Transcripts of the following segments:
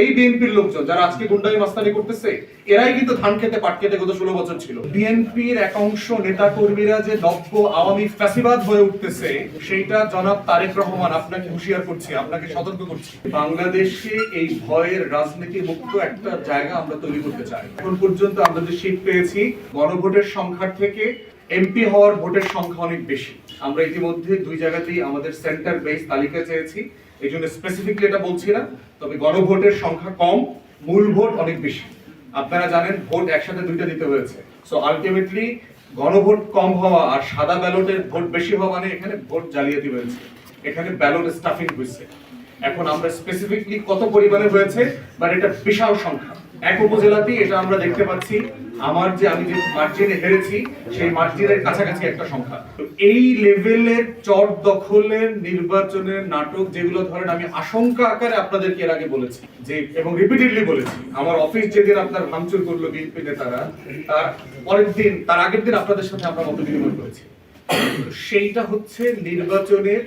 এই বিএনপির লোকজন যারা আজকে গুন্ডামি মাস্তানি করতেছে, এরাই কিন্তু ধান খেতে, পাট খেতে গত ষোলো বছর ছিল। বিএনপির একাংশ নেতা কর্মীরা যে নব্য আওয়ামী ফ্যাসিবাদ হয়ে উঠতেছে, সেইটা জনাব তারেক রহমান আপনাকে হুঁশিয়ার করছি, আপনাকে সতর্ক করছি। বাংলাদেশে এই ভয়ের রাজনীতি মুক্ত একটা জায়গা আমরা তৈরি করতে চাই। এখন পর্যন্ত আমরা যে শীত পেয়েছি, গণভোটের সংখ্যার থেকে এমপি হওয়ার ভোটের সংখ্যা অনেক বেশি। আমরা ইতিমধ্যে দুই জায়গাতেই আমাদের সেন্টার বেস তালিকা চেয়েছি। এই জন্য স্পেসিফিকলি এটা বলছি না, তবে গণভোটের সংখ্যা কম, মূল ভোট অনেক বেশি। আপনারা জানেন ভোট একসাথে দুইটা দিতে হয়েছে। সো আলটিমেটলি গণভোট কম হওয়া আর সাদা ব্যালটের ভোট বেশি হওয়া মানে এখানে ভোট জালিয়াতি হয়েছে। এখানে ব্যালট স্টাফিং হয়েছে। এখন আমরা স্পেসিফিকলি কত পরিমাণে হয়েছে বাট এটা বিশাল সংখ্যা। এক উপজেলাতেই এটা আমরা দেখতে পাচ্ছি। আমার যে আমি যে মার্জিনে হেরেছি, সেই মার্জিনের কাছাকাছি একটা সংখ্যা। এই লেভেলের চট দখলের নির্বাচনের নাটক যেগুলো ধরেন আমি আশঙ্কা আকারে আপনাদেরকে এর আগে বলেছি, যে এবং রিপিটেডলি বলেছি, আমার অফিস যেদিন আপনার ভাঙচুর করল বিএনপি নেতারা, তার পরের দিন, তার আগের দিন আপনাদের সাথে আমরা মত বিনিময় করেছি সেইটা হচ্ছে নির্বাচনের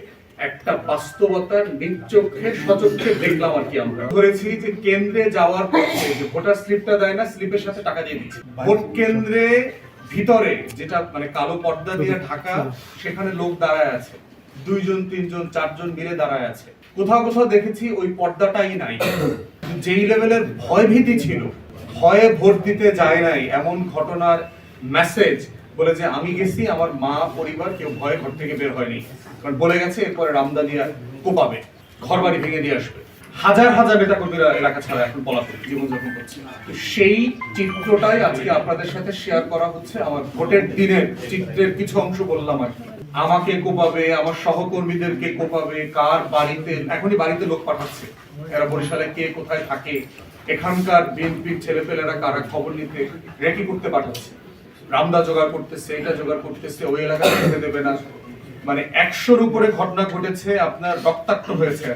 একটা বাস্তবতার নিচোখে সচক্ষে দেখলাম আর কি আমরা। ধরেছি যে কেন্দ্রে যাওয়ার পথে যে ভোটার স্লিপটা দেয় না, স্লিপের সাথে টাকা দিয়ে দিচ্ছে। ভোট কেন্দ্রে ভিতরে যেটা মানে কালো পর্দা দিয়ে ঢাকা, সেখানে লোক দাঁড়ায় আছে। দুইজন, তিনজন, চারজন মিলে দাঁড়ায় আছে। কোথাও কোথাও দেখেছি ওই পর্দাটাই নাই। যেই লেভেলের ভয় ভীতি ছিল, ভয়ে ভোট দিতে যায় নাই এমন ঘটনার মেসেজ বলে যে, আমি গেছি, আমার মা, পরিবার কেউ ভয়ে ঘর থেকে বের হয়নি। কারণ বলে গেছে, এরপরে রামদানিয়া কোপাবে ঘর বাড়ি ভেঙে দিয়ে আসবে। হাজার হাজার নেতা কর্মীরা এলাকা ছাড়া এখন পলাতক জীবনযাপন করছে। তো সেই চিত্রটাই আজকে আপনাদের সাথে শেয়ার করা হচ্ছে। আমার ভোটের দিনের চিত্রের কিছু অংশ বললাম আর আমাকে কোপাবে, আমার সহকর্মীদেরকে কোপাবে, কার বাড়িতে, এখনই বাড়িতে লোক পাঠাচ্ছে। এরা বরিশালে কে কোথায় থাকে? এখানকার বিএনপির ছেলেপেলেরা কারা খবর নিতে রেকি করতে পাঠাচ্ছে? রামদা জোগাড় করতেছে, এটা জোগাড় করতেছে, ওই এলাকা যেতে দেবে না। মানে একশোর উপরে ঘটনা ঘটেছে, আপনার রক্তাক্ত হয়েছে।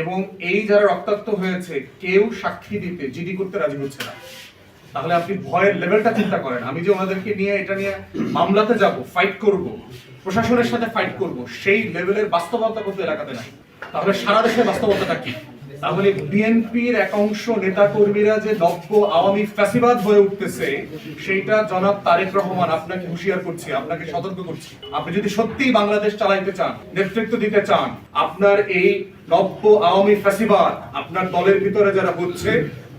এবং এই যারা রক্তাক্ত হয়েছে, কেউ সাক্ষী দিতে, জিডি করতে রাজি হচ্ছে না। তাহলে আপনি ভয়ের লেভেলটা চিন্তা করেন। আমি যে ওনাদেরকে নিয়ে এটা নিয়ে মামলাতে যাব ফাইট করব, প্রশাসনের সাথে ফাইট করব, সেই লেভেলের বাস্তবতা কিন্তু এলাকাতে নাই। তাহলে সারা দেশের বাস্তবতাটা কি? তাহলে বিএনপির একাংশ নেতা কর্মীরা যে নব্য আওয়ামী ফ্যাসিবাদ হয়ে উঠতেছে, সেইটা জনাব তারেক রহমান আপনাকে হুঁশিয়ার করছি, আপনাকে সতর্ক করছি। আপনি যদি সত্যিই বাংলাদেশ চালাইতে চান, নেতৃত্ব দিতে চান, আপনার এই নব্য আওয়ামী ফ্যাসিবাদ আপনার দলের ভিতরে যারা হচ্ছে,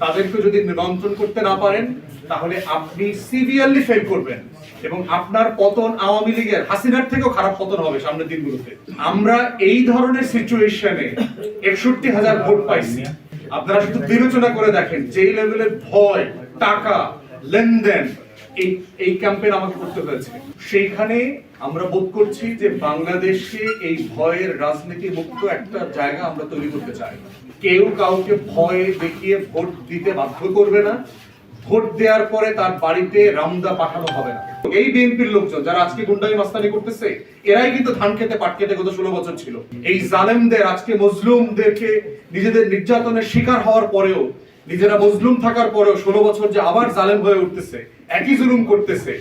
তাদেরকে যদি নিয়ন্ত্রণ করতে না পারেন, তাহলে আপনি সিভিয়ারলি ফেল করবেন। এবং আপনার পতন আওয়ামী লীগের, হাসিনার থেকেও খারাপ পতন হবে সামনের দিনগুলোতে। আমরা এই ধরনের সিচুয়েশনে একষট্টি হাজার ভোট পাইছি। আপনারা শুধু বিবেচনা করে দেখেন যেই লেভেলের ভয়, টাকা, লেনদেন, এই এই ক্যাম্পেইন আমাকে করতে হয়েছে। সেইখানে আমরা বোধ করছি যে বাংলাদেশে এই ভয়ের রাজনীতি মুক্ত একটা জায়গা আমরা তৈরি করতে চাই। কেউ কাউকে ভয় দেখিয়ে ভোট দিতে বাধ্য করবে না। ভোট দেওয়ার পরে তার বাড়িতে রামদা পাঠানো হবে না। এই বিএনপির লোকজন যারা আজকে গুন্ডামি মাস্তানি করতেছে, এরাই কিন্তু ধান খেতে, পাট খেতে গত ষোলো বছর ছিল। এই জালেমদের, আজকে মজলুমদেরকে নিজেদের নির্যাতনের শিকার হওয়ার পরেও, নিজেরা মজলুম থাকার পরেও ষোলো বছর যে আবার জালেম হয়ে উঠতেছে, একই জুলুম করতেছে,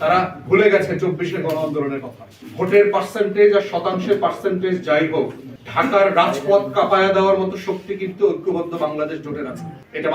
তারা ভুলে গেছে চব্বিশে গণ আন্দোলনের কথা। ভোটের পার্সেন্টেজ আর শতাংশের পার্সেন্টেজ যাই হোক, ঢাকার রাজপথ কাঁপায়া দেওয়ার মতো শক্তি কিন্তু ঐক্যবদ্ধ বাংলাদেশ জোটের আছে। এটা